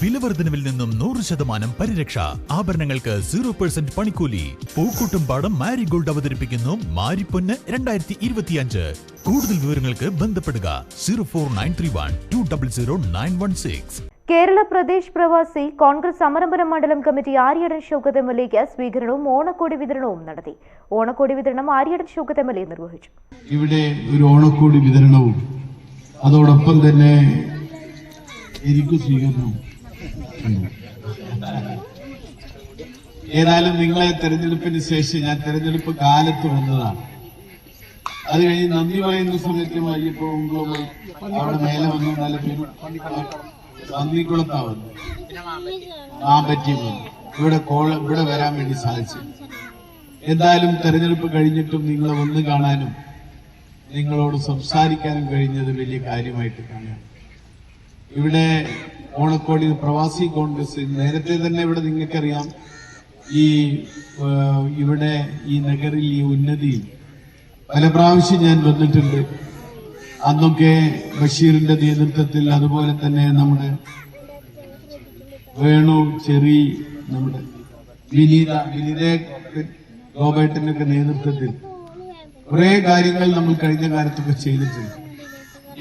വിലവർദ്ധനവിൽ നിന്നും നൂറ് ശതമാനം പരിരക്ഷ. ആഭരണങ്ങൾക്ക് സീറോ പെർസെന്റ് പണിക്കൂലി. പൂക്കൂട്ടും പാടം മാരിഗോൾഡ് അവതരിപ്പിക്കുന്നു മാരിപ്പൊന്ന് രണ്ടായിരത്തി ഇരുപത്തിയഞ്ച് കൂടുതൽ വിവരങ്ങൾക്ക് ബന്ധപ്പെടുക zero four nine three one two double zero nine one six. Kerala Pradesh Pravasi Congress Samarapuram മണ്ഡലം committee Aryadan Shoukath M L എക്ക് സ്വീകരണവും ഓണക്കോടി വിതരണവും നടത്തി. ഓണക്കോടി വിതരണം Aryadan Shoukath M L A നിർവഹിച്ചു. ഇവിടെ ഒരു ഓണക്കോടി വിതരണവും അതോടൊപ്പം തന്നെ എനിക്ക് സ്വീകരണവും. ഏതായാലും നിങ്ങളെ തെരഞ്ഞെടുപ്പിന് ശേഷം ഞാൻ തെരഞ്ഞെടുപ്പ് കാലത്ത് വന്നതാണ്. അത് കഴിഞ്ഞ് നന്ദി പറയുന്ന സമയത്ത് വൈകിപ്പോ അവിടെ മേലെ വന്നു നല്ല നന്ദിക്കുളത്താ വന്നു. ആ പറ്റി ഇവിടെ ഇവിടെ വരാൻ വേണ്ടി സാധിച്ചു. എന്തായാലും തെരഞ്ഞെടുപ്പ് കഴിഞ്ഞിട്ടും നിങ്ങളെ വന്ന് കാണാനും നിങ്ങളോട് സംസാരിക്കാനും കഴിഞ്ഞത് വലിയ കാര്യമായിട്ട് കാണാം ഇവിടെ ഓണക്കോടി പ്രവാസി കോൺഗ്രസ് നേരത്തെ തന്നെ ഇവിടെ നിങ്ങൾക്കറിയാം. ഈ ഇവിടെ ഈ നഗറിൽ ഈ ഉന്നതിയിൽ പല പ്രാവശ്യം ഞാൻ വന്നിട്ടുണ്ട്. അന്നൊക്കെ ബഷീറിന്റെ നേതൃത്വത്തിൽ അതുപോലെ തന്നെ നമ്മുടെ വേണു ചെറി നമ്മുടെ വിനീത വിനീത ഗോപേട്ടന്റെ ഒക്കെ നേതൃത്വത്തിൽ കുറെ കാര്യങ്ങൾ നമ്മൾ കഴിഞ്ഞ കാലത്തൊക്കെ ചെയ്തിട്ടുണ്ട്.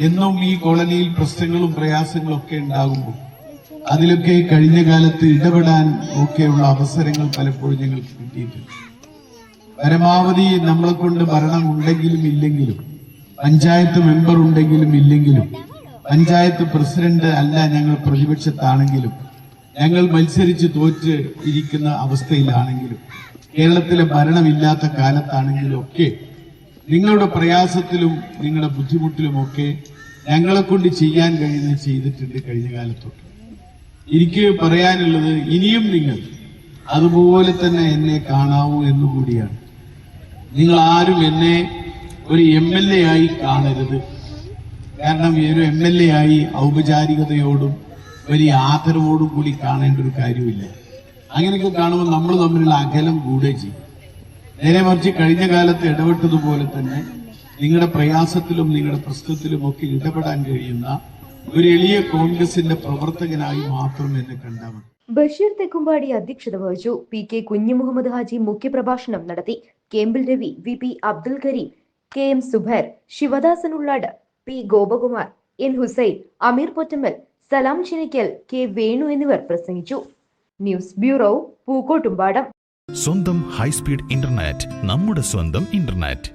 എന്നും ഈ കോളനിയിൽ പ്രശ്നങ്ങളും പ്രയാസങ്ങളും ഒക്കെ ഉണ്ടാകുമ്പോൾ അതിലൊക്കെ കഴിഞ്ഞ കാലത്ത് ഇടപെടാൻ ഒക്കെയുള്ള അവസരങ്ങൾ പലപ്പോഴും ഞങ്ങൾക്ക് കിട്ടിയിട്ടുണ്ട്. പരമാവധി നമ്മളെ കൊണ്ട് ഭരണം ഉണ്ടെങ്കിലും ഇല്ലെങ്കിലും പഞ്ചായത്ത് മെമ്പർ ഉണ്ടെങ്കിലും ഇല്ലെങ്കിലും പഞ്ചായത്ത് പ്രസിഡന്റ് അല്ല ഞങ്ങൾ പ്രതിപക്ഷത്താണെങ്കിലും ഞങ്ങൾ മത്സരിച്ച് തോറ്റ് ഇരിക്കുന്ന അവസ്ഥയിലാണെങ്കിലും കേരളത്തിലെ ഭരണമില്ലാത്ത കാലത്താണെങ്കിലും ഒക്കെ നിങ്ങളുടെ പ്രയാസത്തിലും നിങ്ങളുടെ ബുദ്ധിമുട്ടിലുമൊക്കെ ഞങ്ങളെ കൊണ്ട് ചെയ്യാൻ കഴിയുന്നത് ചെയ്തിട്ടുണ്ട് കഴിഞ്ഞ കാലത്തൊക്കെ. എനിക്ക് പറയാനുള്ളത് ഇനിയും നിങ്ങൾ അതുപോലെ തന്നെ എന്നെ കാണാവൂ എന്നുകൂടിയാണ് നിങ്ങൾ ആരും എന്നെ ഒരു എം എൽ എ ആയി കാണരുത്. കാരണം ഒരു എം എൽ എ ആയി ഔപചാരികതയോടും വലിയ ആദരവോടും കൂടി കാണേണ്ട ഒരു കാര്യമില്ല. അങ്ങനെയൊക്കെ കാണുമ്പോൾ നമ്മൾ തമ്മിലുള്ള അകലം കൂടെ ചെയ്യും. നേരെ മറിച്ച് കഴിഞ്ഞ കാലത്ത് ഇടപെട്ടതുപോലെ തന്നെ നിങ്ങളുടെ പ്രയാസത്തിലും നിങ്ങളുടെ പ്രശ്നത്തിലും ഒക്കെ ഇടപെടാൻ കഴിയുന്ന ഒരു എളിയ കോൺഗ്രസിന്റെ പ്രവർത്തകനായി മാത്രം എന്നെ കണ്ടാൽ മതി ബഷീർ തെക്കുംപാടി അധ്യക്ഷത വഹിച്ചു. പി കെ കുഞ്ഞു മുഹമ്മദ് ഹാജി മുഖ്യപ്രഭാഷണം നടത്തി. കേമ്പിൽ Ravi V P Abdul Karim K M Subair Sivadasan Ullad P Gopakumar N Hussain Ameer Pottammal Salam Chinikkal K Venu എന്നിവർ പ്രസംഗിച്ചു. News bureau Pookkottumpadam. സ്വന്തം ഹൈസ്പീഡ് ഇന്റർനെറ്റ് നമ്മുടെ സ്വന്തം ഇന്റർനെറ്റ്.